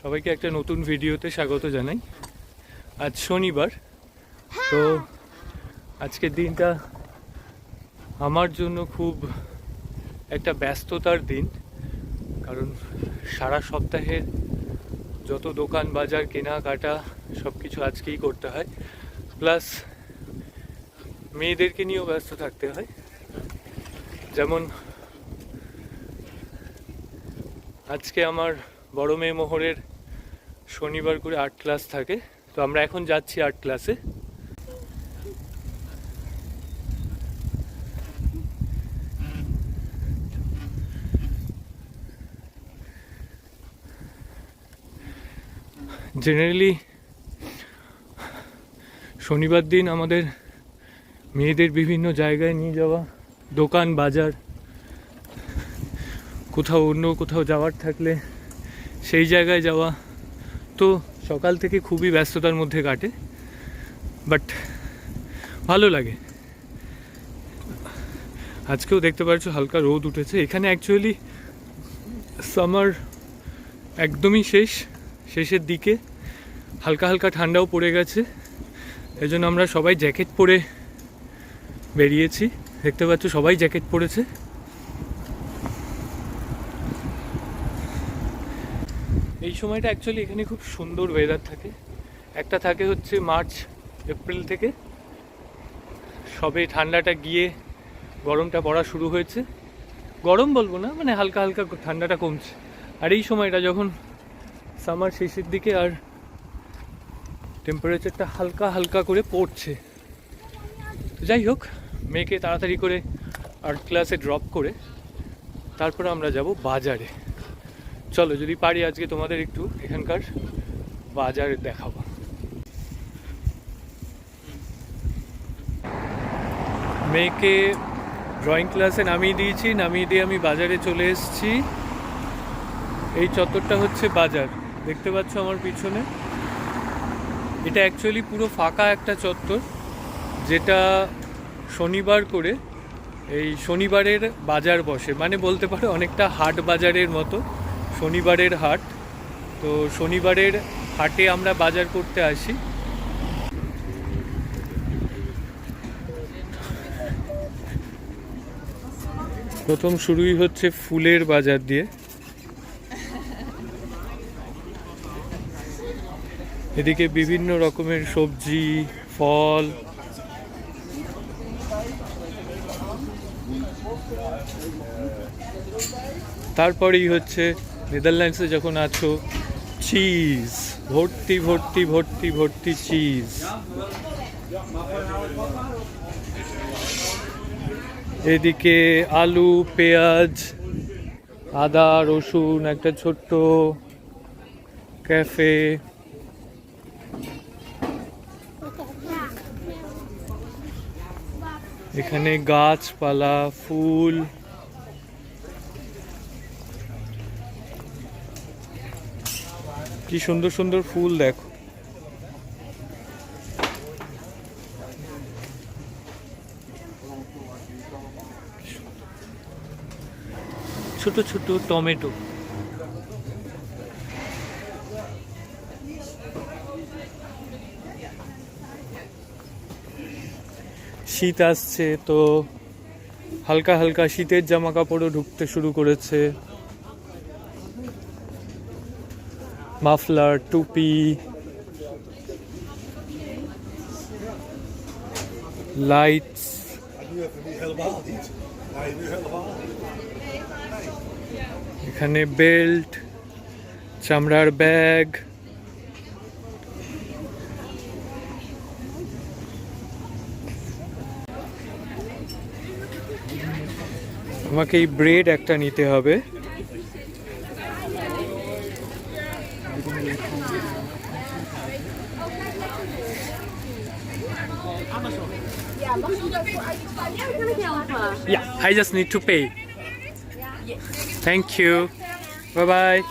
সবাইকে একটা নতুন ভিডিওতে স্বাগত জানাই। আজ শনিবার, তো আজকের দিনটা আমার জন্য খুব একটা ব্যস্ততার দিন, কারণ সারা সপ্তাহের যত দোকান, বাজার, কেনাকাটা সব কিছু আজকেই করতে হয়। প্লাস মেয়েদেরকে নিয়েও ব্যস্ত থাকতে হয়। যেমন আজকে আমার বড় মেয়ে মোহরের শনিবার করে আর্ট ক্লাস থাকে। তো আমরা এখন যাচ্ছি আর্ট ক্লাসে জেনারেলি শনিবার দিন আমাদের মেয়েদের বিভিন্ন জায়গায় নিয়ে যাওয়া, দোকান, বাজার, কোথাও অন্য কোথাও যাওয়ার থাকলে সেই জায়গায় যাওয়া তো সকাল থেকে খুবই ব্যস্ততার মধ্যে কাটে বাট ভালো লাগে। আজকেও দেখতে পাচ্ছ হালকা রোদ উঠেছে। এখানে অ্যাকচুয়ালি সামার একদমই শেষ, শেষের দিকে হালকা হালকা ঠান্ডাও পড়ে গেছে। এই জন্য আমরা সবাই জ্যাকেট পরে বেরিয়েছি। দেখতে পাচ্ছ সবাই জ্যাকেট পরেছে। সময়টা অ্যাকচুয়ালি এখানে খুব সুন্দর ওয়েদার থাকে। একটা থাকে হচ্ছে মার্চ, এপ্রিল থেকে। সবে ঠান্ডাটা গিয়ে গরমটা পড়া শুরু হয়েছে। গরম বলব না মানে হালকা হালকা ঠান্ডাটা কমছে। আর এই সময়টা যখন সামার শেষের দিকে আর টেম্পারেচারটা হালকা হালকা করে পড়ছে। তো যাই হোক, মেয়েকে তাড়াতাড়ি করে আর্ট ক্লাসে ড্রপ করে, তারপর আমরা যাব বাজারে। চলো, যদি পারি আজকে তোমাদের একটু এখানকার বাজার দেখাবো। মেয়েকে ড্রয়িং ক্লাসে নামিয়ে দিয়েছি, নামিয়ে দিয়ে আমি বাজারে চলে এসেছি। এই চত্বরটা হচ্ছে বাজার, দেখতে পাচ্ছ আমার পিছনে। এটা অ্যাকচুয়ালি পুরো ফাঁকা একটা চত্বর, যেটা শনিবার করে এই শনিবারের বাজার বসে মানে বলতে পারো অনেকটা হাট বাজারের মতো। শনিবারের হাট। তো শনিবারের হাটে আমরা বাজার করতে আসি। প্রথম শুরুই হচ্ছে ফুলের বাজার দিয়ে। এদিকে বিভিন্ন রকমের সবজি, ফল। তারপরেই হচ্ছে নেদারল্যান্ডসে যখন আছো চিজ ভর্তি ভর্তি ভর্তি ভর্তি চিজ এদিকে আলু, পেঁয়াজ, আদা, রসুন, একটা ছোট্ট ক্যাফে। এখানে গাছপালা, ফুল। কি সুন্দর সুন্দর ফুল দেখো। ছোট ছোট টমেটো। শীত আসছে তো হালকা হালকা শীতের জামা কাপড়ও ঢুকতে শুরু করেছে। মাফলার টুপি লাইটস. এখানে বেল্ট চামড়ার ব্যাগ আমাকে এই ব্রেড একটা নিতে হবে Yeah, I just need to pay. Thank you. Bye bye.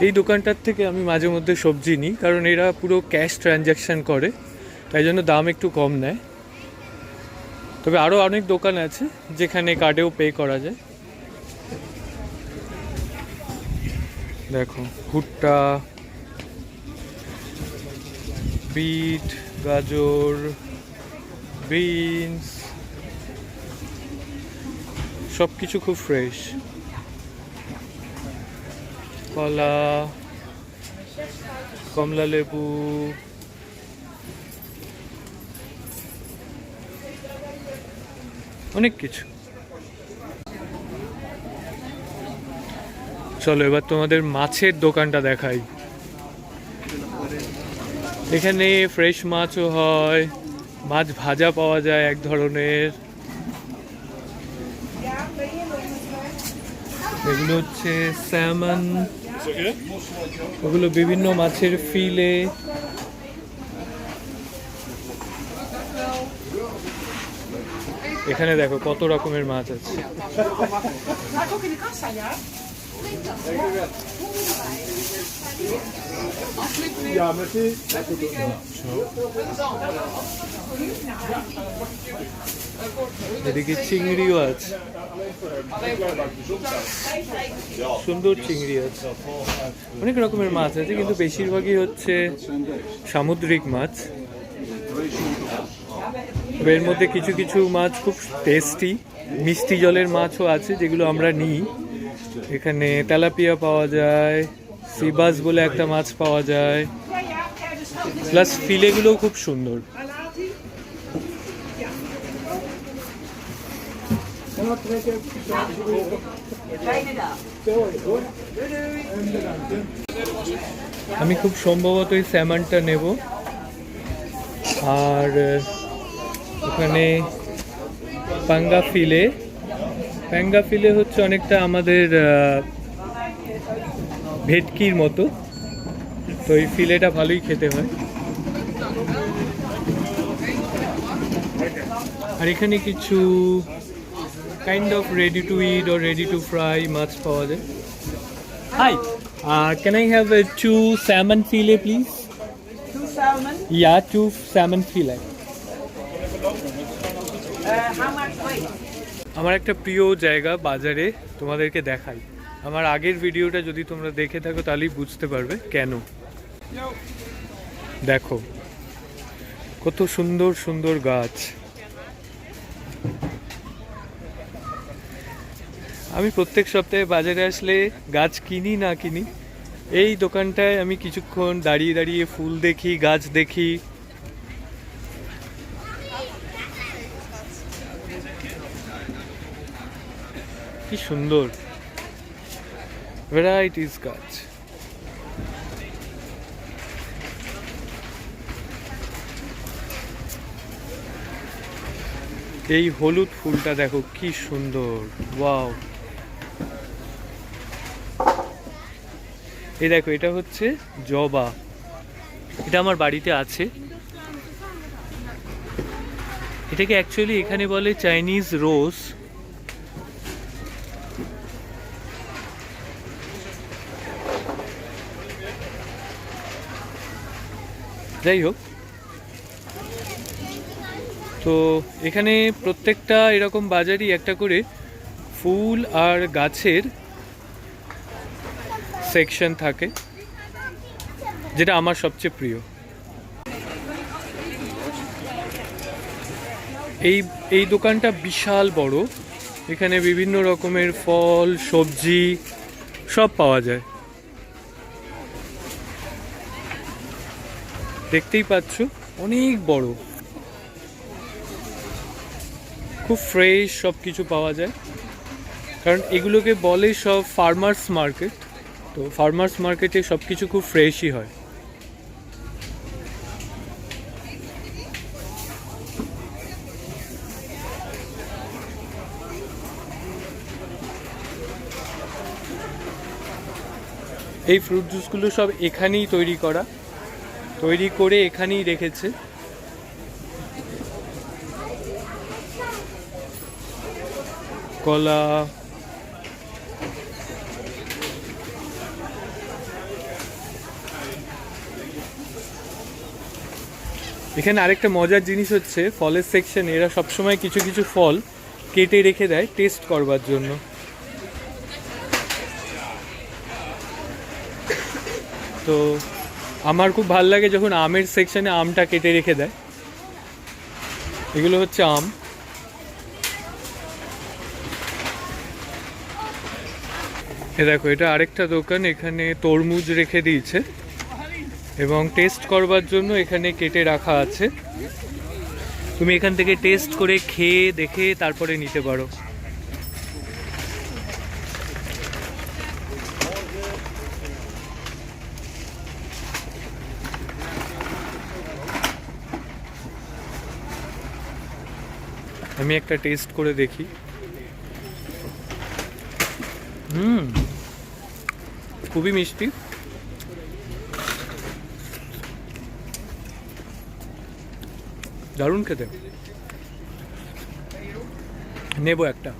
এই দোকানটার থেকে আমি মাঝে মধ্যে সবজি নিই কারণ এরা পুরো ক্যাশ ট্রানজ্যাকশন করে তাই জন্য দাম একটু কম নেয় তবে আরও অনেক দোকান আছে যেখানে কার্ডেও পে করা যায়। দেখো, ভুট্টা, বিট, গাজর বিনস সব কিছু খুব ফ্রেশ কলা কমলা লেবু অনেক কিছু। চলো এবার তোমাদের মাছের দোকানটা দেখাই। এখানে ফ্রেশ মাছও হয় মাছ ভাজা পাওয়া যায় এক ধরনের। এগুলো হচ্ছে স্যামন ওগুলো বিভিন্ন মাছের ফিলে এখানে দেখো কত রকমের মাছ আছে। এদিকে চিংড়িও আছে। সুন্দর চিংড়ি আছে। অনেক রকমের মাছ আছে, কিন্তু বেশিরভাগই হচ্ছে সামুদ্রিক মাছ। এর মধ্যে কিছু কিছু মাছ খুব টেস্টি মিষ্টি জলের মাছও আছে, যেগুলো আমরা নিই। এখানে তেলাপিয়া পাওয়া যায়, সিবাস বলে একটা মাছ পাওয়া যায়। প্লাস ফিলেগুলোও খুব সুন্দর। আমি খুব সম্ভবত এই স্যামানটা নেব। আর ওখানে পাঙ্গা ফিলে প্যাঙ্গা ফিলে হচ্ছে অনেকটা আমাদের ভেটকির মতো। তো এই ফিলেটা ভালোই খেতে হয়। আর এখানে কিছু kind of ready to eat or ready to fry মাছ পাওয়া যায়। Hi can I have two salmon fillet please Two salmon. Yeah two salmon fillet আমার একটা প্রিয় জায়গা বাজারে তোমাদেরকে দেখাই। আমার আগের ভিডিওটা যদি তোমরা দেখে থাকো তাহলেই বুঝতে পারবে কেন। দেখো, কত সুন্দর সুন্দর গাছ। আমি প্রত্যেক সপ্তাহে বাজারে আসলে গাছ কিনি না কিনি, এই দোকানটায় আমি কিছুক্ষণ দাঁড়িয়ে দাঁড়িয়ে ফুল দেখি, গাছ দেখি কি সুন্দর। ভ্যারাইটিস গাছ। এই হলুদ ফুলটা দেখো, কি সুন্দর। ওয়াও এই দেখো, এটা হচ্ছে জবা। এটা আমার বাড়িতে আছে। এটাকে অ্যাকচুয়ালি এখানে বলে চাইনিজ রোজ যাই হোক। তো এখানে প্রত্যেকটা এরকম বাজারই একটা করে ফুল আর গাছের সেকশন থাকে, যেটা আমার সবচেয়ে প্রিয়। এই এই দোকানটা বিশাল বড়। এখানে বিভিন্ন রকমের ফল, সবজি সব পাওয়া যায়। দেখতেই পাচ্ছ, অনেক বড়। খুব ফ্রেশ সব কিছু পাওয়া যায়। কারণ এগুলোকে বলে সব ফার্মার্স মার্কেট তো ফার্মার্স মার্কেটে সব কিছু খুব ফ্রেশই হয়। এই ফ্রুট জুসগুলো সব এখানেই তৈরি করা। তৈরি করে এখানেই রেখেছে। কলা। এখানে আরেকটা মজার জিনিস হচ্ছে, ফলের সেকশন এরা সবসময় কিছু কিছু ফল কেটে রেখে দেয় টেস্ট করবার জন্য। তো আমার খুব ভালো লাগে যখন আমের সেকশনে আমটা কেটে রেখে দেয়। এগুলো হচ্ছে আম। এ দেখো, এটা আরেকটা দোকান, এখানে তরমুজ রেখে দিয়েছে এবং টেস্ট করবার জন্য এখানে কেটে রাখা আছে। তুমি এখান থেকে টেস্ট করে খেয়ে দেখে তারপরে নিতে পারো। আমি একটা টেস্ট করে দেখি। হুম। খুবই মিষ্টি। দারুণ খেতে। নেব একটা।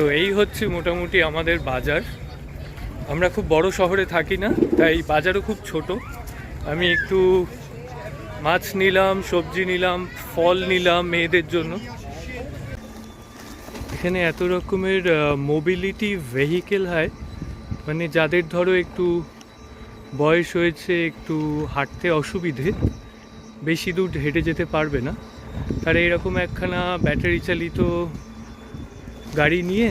তো এই হচ্ছে মোটামুটি আমাদের বাজার। আমরা খুব বড় শহরে থাকি না, তাই বাজারও খুব ছোট। আমি একটু মাছ নিলাম, সবজি নিলাম, ফল নিলাম মেয়েদের জন্য। এখানে এত রকমের মোবিলিটি ভেহিকেল হয়। মানে যাদের ধরো একটু বয়স হয়েছে, একটু হাঁটতে অসুবিধে, বেশি দূর হেঁটে যেতে পারবে না। তারা এরকম একখানা ব্যাটারি চালিত গাড়ি নিয়ে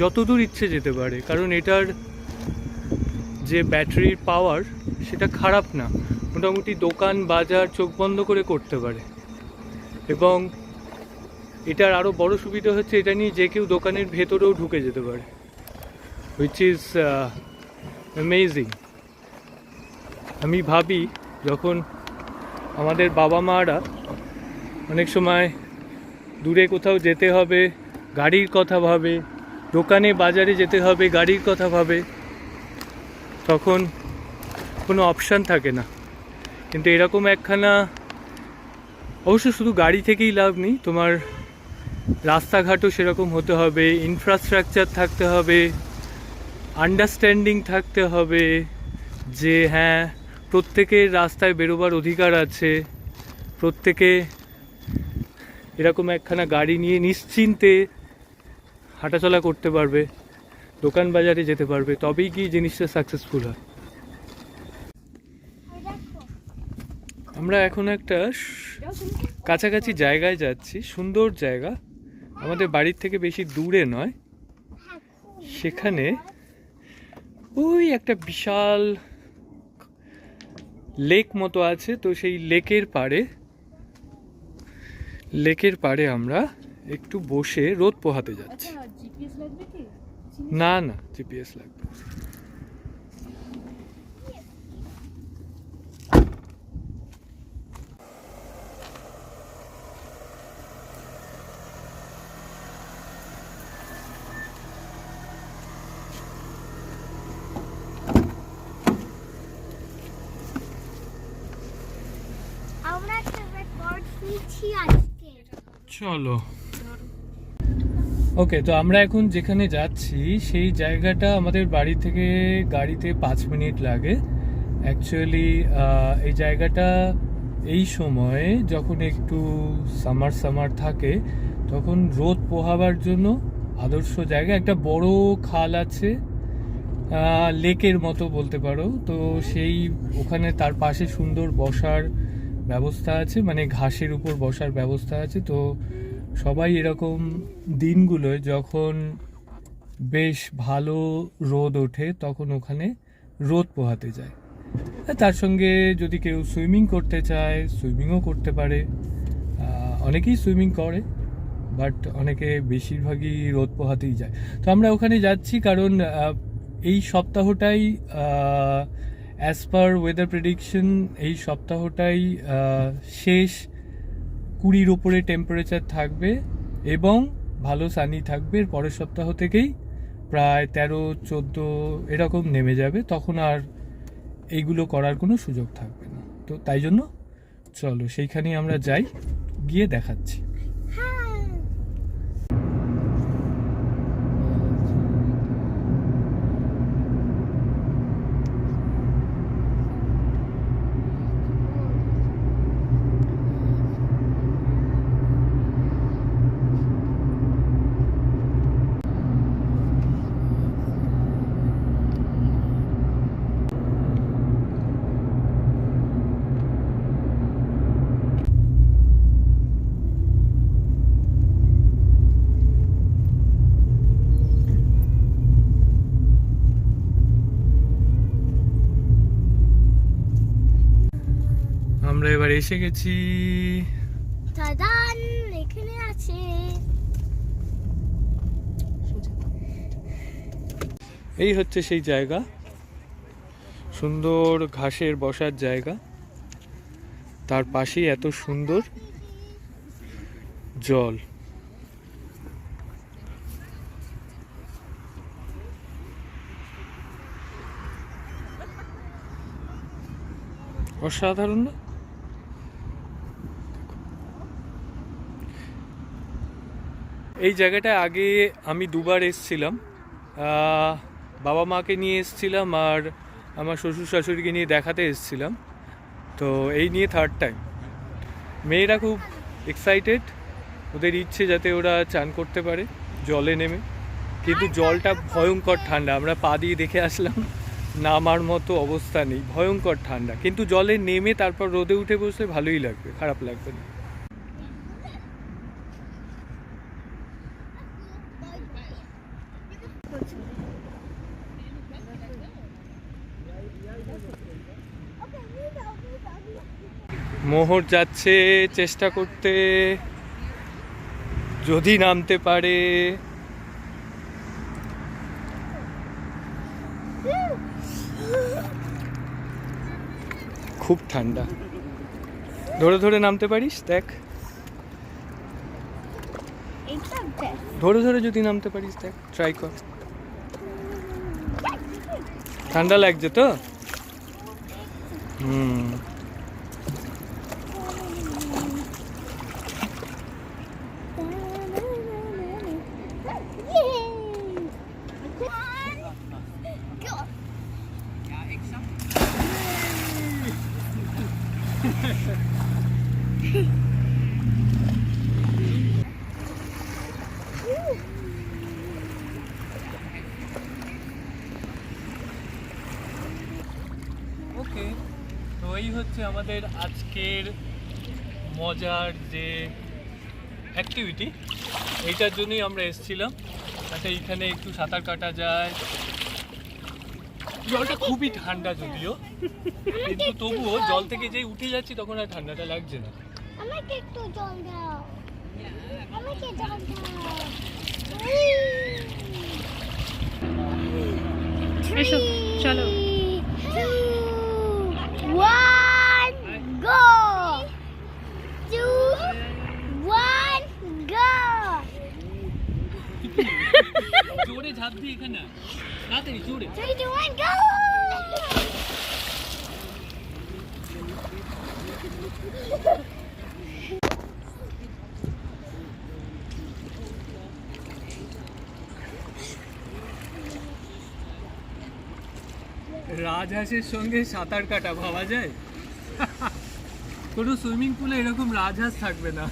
যত দূর ইচ্ছে যেতে পারে, কারণ এটার যে ব্যাটারির পাওয়ার সেটা খারাপ না, মোটামুটি দোকান, বাজার চোখ বন্ধ করে করতে পারে। এবং এটার আরও বড় সুবিধা হচ্ছে এটা নিয়ে যে কেউ দোকানের ভেতরেও ঢুকে যেতে পারে হুইচ ইজ অ্যামেজিং আমি ভাবি যখন আমাদের বাবা মারা অনেক সময় দূরে কোথাও যেতে হবে গাড়ির কথা ভাবে, দোকানে বাজারে যেতে হবে, গাড়ির কথা ভাবে, তখন কোনো অপশান থাকে না। কিন্তু এরকম একখানা, অবশ্য শুধু গাড়ি থেকেই লাভ নেই, তোমার রাস্তাঘাটও সেরকম হতে হবে ইনফ্রাস্ট্রাকচার থাকতে হবে আন্ডারস্ট্যান্ডিং থাকতে হবে যে হ্যাঁ প্রত্যেকের রাস্তায় বেরোবার অধিকার আছে, প্রত্যেকে এরকম একখানা গাড়ি নিয়ে নিশ্চিন্তে হাঁটাচলা করতে পারবে, দোকান বাজারে যেতে পারবে, তবেই কি জিনিসটা সাকসেসফুল হয়। আমরা এখন একটা কাছাকাছি জায়গায় যাচ্ছি, সুন্দর জায়গা। আমাদের বাড়ির থেকে বেশি দূরে নয়। সেখানে ওই একটা বিশাল লেক মতো আছে, তো সেই লেকের পাড়ে লেকের পাড়ে আমরা একটু বসে রোদ পোহাতে যাচ্ছি। জিপিএস লাগবে কি না না জিপিএস লাগবে না। আমরা একটা রেকর্ড নিচ্ছি আজকে চলো ওকে তো আমরা এখন যেখানে যাচ্ছি, সেই জায়গাটা আমাদের বাড়ি থেকে গাড়িতে পাঁচ মিনিট লাগে। অ্যাকচুয়ালি এই জায়গাটা এই সময়ে যখন একটু সামার সামার থাকে, তখন রোদ পোহাবার জন্য আদর্শ জায়গা। একটা বড় খাল আছে লেকের মতো বলতে পারো। তো সেই ওখানে তার পাশে সুন্দর বসার ব্যবস্থা আছে মানে ঘাসের উপর বসার ব্যবস্থা আছে। তো সবাই এরকম দিনগুলোয় যখন বেশ ভালো রোদ ওঠে, তখন ওখানে রোদ পোহাতে যায়। তার সঙ্গে যদি কেউ সুইমিং করতে চায়, সুইমিংও করতে পারে। অনেকেই সুইমিং করে, বাট অনেকে বেশিরভাগই রোদ পোহাতেই যায়। তো আমরা ওখানে যাচ্ছি কারণ এই সপ্তাহটাই অ্যাজ পার ওয়েদার প্রেডিকশন এই সপ্তাহটাই শেষ। কুড়ির ওপরে টেম্পারেচার থাকবে এবং ভালো সানি থাকবে। এর পরের সপ্তাহ থেকেই প্রায় তেরো, চোদ্দ এরকম নেমে যাবে। তখন আর এইগুলো করার কোনো সুযোগ থাকবে না। তো তাই জন্য চলো সেইখানেই আমরা যাই, গিয়ে দেখাচ্ছি হ্যাঁ আমরা এবার এসে গেছি। এখানে আছে। এই হচ্ছে সেই জায়গা। সুন্দর ঘাসের বসার জায়গা। তার পাশেই এত সুন্দর জল। অসাধারণ না? এই জায়গাটা আগে আমি দুবার এসেছিলাম। বাবা মাকে নিয়ে এসেছিলাম আর আমার শ্বশুর শাশুড়িকে নিয়ে দেখাতে এসেছিলাম। তো এই নিয়ে থার্ড টাইম মেয়েরা খুব এক্সাইটেড ওদের ইচ্ছে যাতে ওরা চান করতে পারে, জলে নেমে। কিন্তু জলটা ভয়ঙ্কর ঠান্ডা, আমরা পা দিয়ে দেখে আসলাম, নামার মতো অবস্থা নেই, ভয়ঙ্কর ঠান্ডা। কিন্তু জলে নেমে তারপর রোদে উঠে বসলে ভালোই লাগবে, খারাপ লাগবে না। মোহর যাচ্ছে চেষ্টা করতে। যদি নামতে পারে। খুব ঠান্ডা। ধরে ধরে নামতে পারিস? দেখ। ধরে ধরে যদি নামতে পারিস, দেখ। ট্রাই কর। ঠান্ডা লাগছে তো? হুম। ওকে তো এই হচ্ছে আমাদের আজকের মজার যে অ্যাক্টিভিটি এইটার জন্যই আমরা এসেছিলাম। আচ্ছা এইখানে একটু সাঁতার কাটা যায়। জলটা খুবই ঠান্ডা যদিও। কিন্তু তবুও জল থেকে যেই উঠে যাচ্ছি, তখন আর ঠান্ডাটা লাগছে না। আমাকে একটু জল দাও আমাকে জল দাও এসো, চলো। One go two one go জোরে ঝাঁপ দিই এখানে তাড়াতাড়ি জোরে থ্রি টু ওয়ান গো রাজহাঁসের সঙ্গে সাঁতার কাটা ভাবা যায়? কোনো সুইমিং পুলে এরকম রাজহাঁস থাকবে না।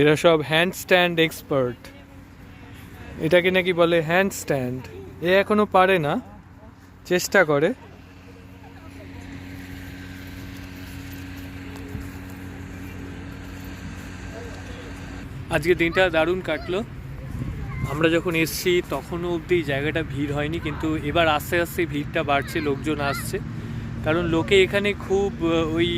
এরা সব হ্যান্ড স্ট্যান্ড এক্সপার্ট এটাকে নাকি বলে হ্যান্ড স্ট্যান্ড এ এখনও পারে না। চেষ্টা করে। আজকে দিনটা দারুণ কাটলো। আমরা যখন এসছি, তখনও অবধি জায়গাটা ভিড় হয়নি, কিন্তু এবার আস্তে আস্তে ভিড়টা বাড়ছে, লোকজন আসছে। কারণ লোকে এখানে খুব ওই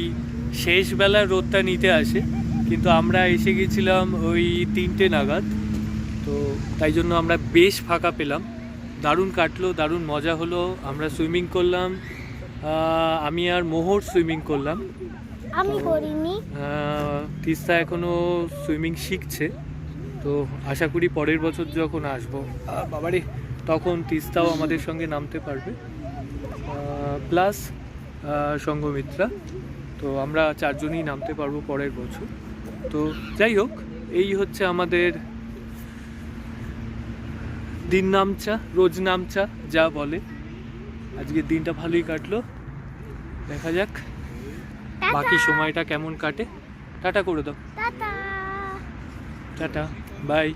শেষ বেলার রোদটা নিতে আসে। কিন্তু আমরা এসে গেছিলাম ওই তিনটে নাগাদ। তো তাই জন্য আমরা বেশ ফাঁকা পেলাম। দারুণ কাটলো দারুণ মজা হলো। আমরা সুইমিং করলাম। আমি আর মোহর সুইমিং করলাম। আমি করিনি। তিস্তা এখনও সুইমিং শিখছে। তো আশা করি পরের বছর যখন আসব বাবারে তখন তিস্তাও আমাদের সঙ্গে নামতে পারবে। প্লাস সঙ্গমিত্রা। তো আমরা চারজনই নামতে পারব পরের বছর। তো যাই হোক এই হচ্ছে আমাদের দিন নামচা রোজ নামচা যা বলে। আজকের দিনটা ভালোই কাটলো। দেখা যাক বাকি সময়টা কেমন কাটে। টাটা করে দাও। টাটা। Tata bye.